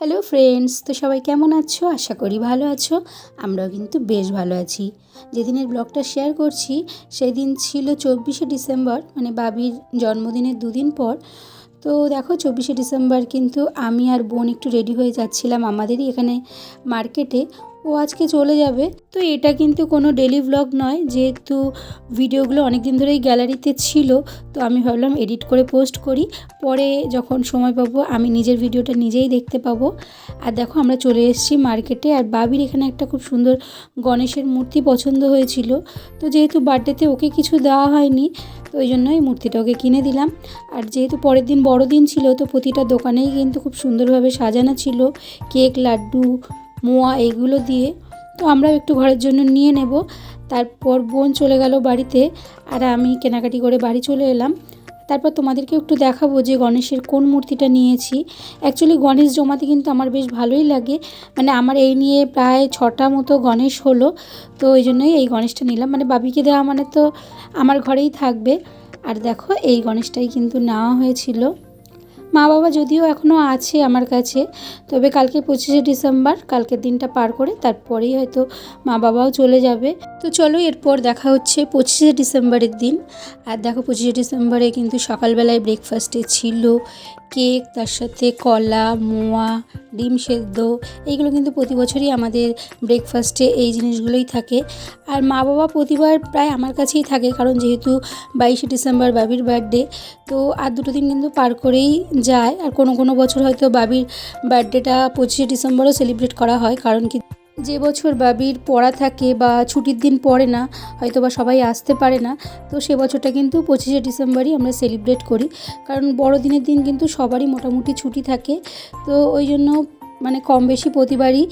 Hello friends, তো সবাই কেমন আছো? আশা করি ভালো আছো। আমরাও কিন্তু বেশ ভালো আছি। যেদিনের ব্লগটা শেয়ার করছি, সেদিন ছিল চব্বিশে ডিসেম্বর মানে বাবির জন্মদিনের দুদিন পর। তো দেখো, চব্বিশে ডিসেম্বর কিন্তু আমি আর বোন একটু রেডি হয়ে যাচ্ছিলাম আমাদেরই এখানে মার্কেটে। ও আজকে চলে যাবে। তো এটা কিন্তু কোনো ডেলি ব্লগ নয়, যেহেতু ভিডিওগুলো অনেক দিন ধরেই গ্যালারিতে ছিল, তো আমি ভাবলাম এডিট করে পোস্ট করি। পরে যখন সময় পাবো, আমি নিজের ভিডিওটা নিজেই দেখতে পাবো। আর দেখো, আমরা চলে এসেছি মার্কেটে আর বাবির এখানে একটা খুব সুন্দর গণেশের মূর্তি পছন্দ হয়েছিল। তো যেহেতু বার্থডেতে ওকে কিছু দেওয়া হয়নি, তো ওই জন্য এই মূর্তিটা ওকে কিনে দিলাম। আর যেহেতু পরের দিন বড়দিন ছিল, তো প্রতিটা দোকানেই কিন্তু খুব সুন্দরভাবে সাজানো ছিল। কেক, লাড্ডু মোয়া এইগুলো দিয়ে। তো আমরাও একটু ঘরের জন্য নিয়ে নেব। তারপর বোন চলে গেল বাড়িতে আর আমি কেনাকাটি করে বাড়ি চলে এলাম। তারপর তোমাদেরকে একটু দেখাবো যে গণেশের কোন মূর্তিটা নিয়েছি। অ্যাকচুয়ালি গণেশ জমাতে কিন্তু আমার বেশ ভালোই লাগে। মানে আমার এই নিয়ে প্রায় ছটা মতো গণেশ হলো। তো ওই জন্যই এই গণেশটা নিলাম। মানে বাবিকে দেওয়া মানে তো আমার ঘরেই থাকবে। আর দেখো এই গণেশটাই কিন্তু নেওয়া হয়েছিল। মা বাবা যদিও এখনও আছে আমার কাছে, তবে কালকে পঁচিশে ডিসেম্বর, কালকের দিনটা পার করে তারপরেই হয়তো মা বাবাও চলে যাবে। তো চলো এরপর দেখা হচ্ছে পঁচিশে ডিসেম্বরের দিন। আর দেখো পঁচিশে ডিসেম্বরে কিন্তু সকালবেলায় ব্রেকফাস্টে ছিল কেক, তার সাথে কলা, মোয়া, ডিম সেদ্ধ, এইগুলো কিন্তু প্রতি বছরই আমাদের ব্রেকফাস্টে এই জিনিসগুলোই থাকে। আর মা বাবা প্রতিবার প্রায় আমার কাছেই থাকে, কারণ যেহেতু বাইশে ডিসেম্বর বাবির বার্থডে তো আর দুটো দিন কিন্তু পার করেই যায়। আর কোনো কোনো বছর হয়তো বাবির বার্থডেটা পঁচিশে ডিসেম্বরও সেলিব্রেট করা হয়, কারণ কি যে বছর বাবির পড়া থাকে বা ছুটির দিন পড়ে না হয়তো বা সবাই আসতে পারে না, তো সে বছরটা কিন্তু পঁচিশে ডিসেম্বরই আমরা সেলিব্রেট করি। কারণ বড়দিনের দিন কিন্তু সবারই মোটামুটি ছুটি থাকে, তো ওই জন্য মানে কম বেশি প্রতিবারই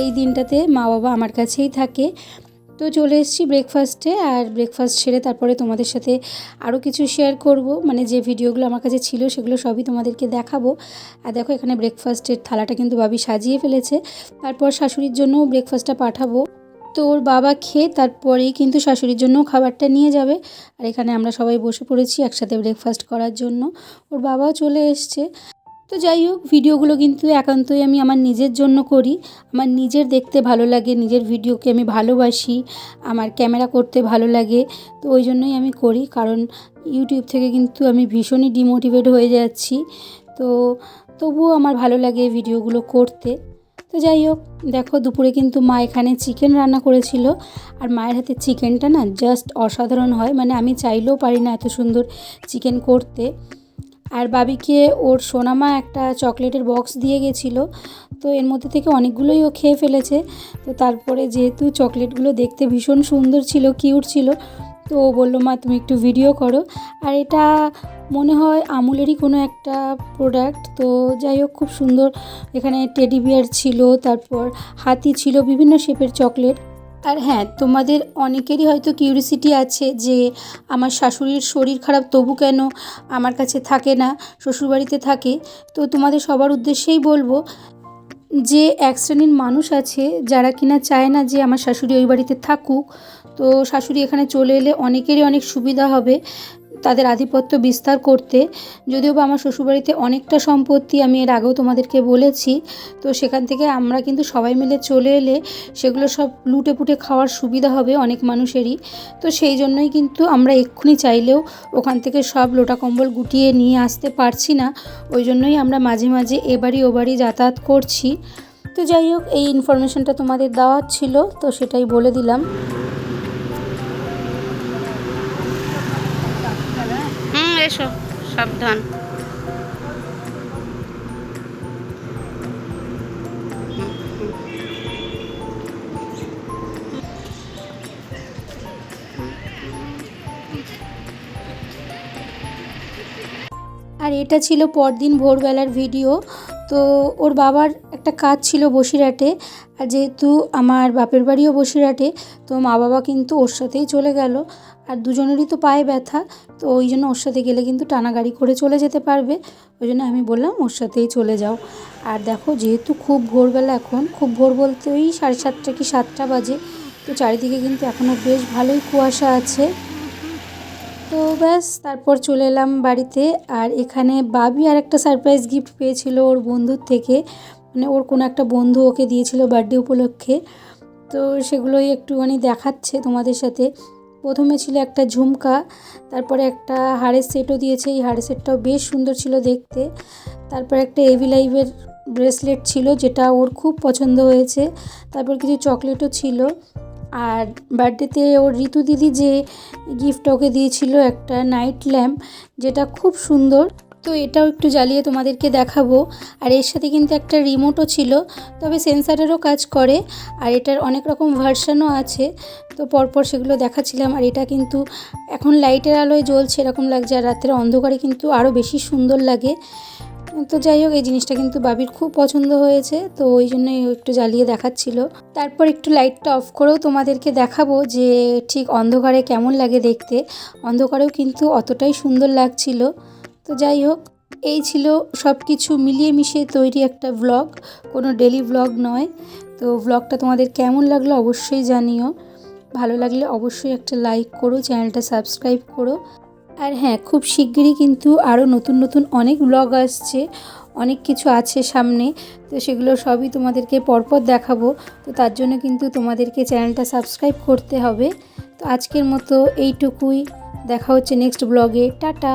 এই দিনটাতে মা বাবা আমার কাছেই থাকে। তো চলে এসেছি ব্রেকফাস্টে আর ব্রেকফাস্ট সেরে তারপরে তোমাদের সাথে আরও কিছু শেয়ার করব। মানে যে ভিডিওগুলো আমার কাছে ছিল সেগুলো সবই তোমাদেরকে দেখাবো। আর দেখো এখানে ব্রেকফাস্টের থালাটা কিন্তু বাবি সাজিয়ে ফেলেছে। তারপর শাশুড়ির জন্যও ব্রেকফাস্টটা পাঠাবো। তো ওর বাবা খেয়ে তারপরেই কিন্তু শাশুড়ির জন্যও খাবারটা নিয়ে যাবে। আর এখানে আমরা সবাই বসে পড়েছি একসাথে ব্রেকফাস্ট করার জন্য। ওর বাবাও চলে এসছে। তো যাই হোক, ভিডিওগুলো কিন্তু একান্তই আমি আমার নিজের জন্য করি। আমার নিজের দেখতে ভালো লাগে, নিজের ভিডিওকে আমি ভালোবাসি, আমার ক্যামেরা করতে ভালো লাগে, তো ওই জন্যই আমি করি। কারণ ইউটিউব থেকে কিন্তু আমি ভীষণই ডিমোটিভেট হয়ে যাচ্ছি। তো তবুও আমার ভালো লাগে ভিডিওগুলো করতে। তো যাই হোক, দেখো দুপুরে কিন্তু মা এখানে চিকেন রান্না করেছিল। আর মায়ের হাতে চিকেনটা না জাস্ট অসাধারণ হয়। মানে আমি চাইলেও পারি না এত সুন্দর চিকেন করতে। আর বাবিকে ওর সোনামা একটা চকলেটের বক্স দিয়ে গেছিল। তো এর মধ্যে থেকে অনেকগুলোই ও খেয়ে ফেলেছে। তো তারপরে যেহেতু চকলেটগুলো দেখতে ভীষণ সুন্দর ছিল, কিউট ছিল, তো ও বলল, মা, তুমি একটু ভিডিও করো। আর এটা মনে হয় আমুলেরই কোনো একটা প্রোডাক্ট তো যাই হোক, খুব সুন্দর এখানে টেডি বিয়ার ছিল, তারপর হাতি ছিল, বিভিন্ন শেপের চকলেট। আর হ্যাঁ তোমাদের অনেকেরই হয়তো কিউরিসিটি আছে যে আমার শাশুড়ির শরীর খারাপ তবু কেন আমার কাছে থাকে না, শ্বশুরবাড়িতে থাকে। তো তোমাদের সবার উদ্দেশ্যেই বলব যে এক শ্রেণির মানুষ আছে যারা কিনা চায় না যে আমার শাশুড়ি ওই বাড়িতে থাকুক। তো শাশুড়ি এখানে চলে এলে অনেকেরই অনেক সুবিধা হবে। তাদের আধিপত্য বিস্তার করতে। যদিও বা আমার শ্বশুরবাড়িতে অনেকটা সম্পত্তি আমি এর আগেও তোমাদেরকে বলেছি, তো সেখান থেকে আমরা কিন্তু সবাই মিলে চলে এলে সেগুলো সব লুটে পুটে খাওয়ার সুবিধা হবে অনেক মানুষেরই। তো সেই জন্যই কিন্তু আমরা এক্ষুনি চাইলেও ওখান থেকে সব লোটা কম্বল গুটিয়ে নিয়ে আসতে পারছি না। ওই জন্যই আমরা মাঝে মাঝে এবারই ওবারই যাতায়াত করছি। তো যাই হোক, এই ইনফরমেশনটা তোমাদের দেওয়ার ছিল, তো সেটাই বলে দিলাম। এসো সাবধান। আর এটা ছিল পরদিন ভোরবেলার ভিডিও। তো ওর বাবার একটা কাজ ছিল বসিরহাটে। আর যেহেতু আমার বাপের বাড়িও বসিরহাটে, তো মা বাবা কিন্তু ওর সাথেই চলে গেল। আর দুজনেরই তো পায়ে ব্যথা, তো ওই জন্য ওর সাথে গেলে কিন্তু টানা গাড়ি করে চলে যেতে পারবে। ওই জন্য আমি বললাম, ওর সাথেই চলে যাও। আর দেখো, যেহেতু খুব ভোরবেলা এখন, খুব ভোর বলতে ওই সাড়ে সাতটা কি সাতটা বাজে, তো চারিদিকে কিন্তু এখনও বেশ ভালোই কুয়াশা আছে। তো ব্যাস, তারপর চলে এলাম বাড়িতে। আর এখানে বাবি আর একটা সারপ্রাইজ গিফট পেয়েছিল ওর বন্ধুর থেকে। মানে ওর কোনো একটা বন্ধু ওকে দিয়েছিল বার্থডে উপলক্ষে। তো সেগুলোই একটুখানি দেখাচ্ছে তোমাদের সাথে। প্রথমে ছিল একটা ঝুমকা, তারপরে একটা হাড়ের সেটও দিয়েছে। এই হাড়ের সেটটাও বেশ সুন্দর ছিল দেখতে। তারপর একটা এভি লাইভের ব্রেসলেট ছিল, যেটা ওর খুব পছন্দ হয়েছে। তারপর কিছু চকলেটও ছিল। আর বার্থডেতে ওর ঋতু দিদি যে গিফট ওকে দিয়েছিল একটা নাইট ল্যাম্প যেটা খুব সুন্দর। তো এটাও একটু জ্বালিয়ে তোমাদেরকে দেখাবো। আর এর সাথে কিন্তু একটা রিমোটও ছিল, তবে সেন্সারেরও কাজ করে, আর এটার অনেক রকম ভার্সানও আছে। তো পরপর সেগুলো দেখাচ্ছিলাম, আর এটা কিন্তু এখন লাইটের আলোয় জ্বলছে, এরকম লাগছে, আর রাতের অন্ধকারে কিন্তু আরও বেশি সুন্দর লাগে। তো যাই হোক, এই জিনিসটা কিন্তু বাবির খুব পছন্দ হয়েছে, তো ওই জন্যই একটু জ্বালিয়ে দেখাচ্ছিল। তারপর একটু লাইটটা অফ করেও তোমাদেরকে দেখাবো যে ঠিক অন্ধকারে কেমন লাগে দেখতে। অন্ধকারেও কিন্তু অতটাই সুন্দর লাগছিল। তো যাই হোক, এই ছিল সব কিছু মিলিয়ে মিশিয়ে তৈরি একটা ব্লগ কোনো ডেলি ব্লগ নয়। তো ব্লগটা তোমাদের কেমন লাগল অবশ্যই জানিও। ভালো লাগলে অবশ্যই একটা লাইক করো চ্যানেলটা সাবস্ক্রাইব করো। আর হ্যাঁ খুব শিগগিরই কিন্তু আরও নতুন নতুন অনেক ব্লগ আসছে, অনেক কিছু আছে সামনে। তো সেগুলো সবই তোমাদেরকে পরপর দেখাবো। তো তার জন্য কিন্তু তোমাদেরকে চ্যানেলটা সাবস্ক্রাইব করতে হবে। তো আজকের মতো এইটুকুই। দেখা হচ্ছে নেক্সট ব্লগে টাটা!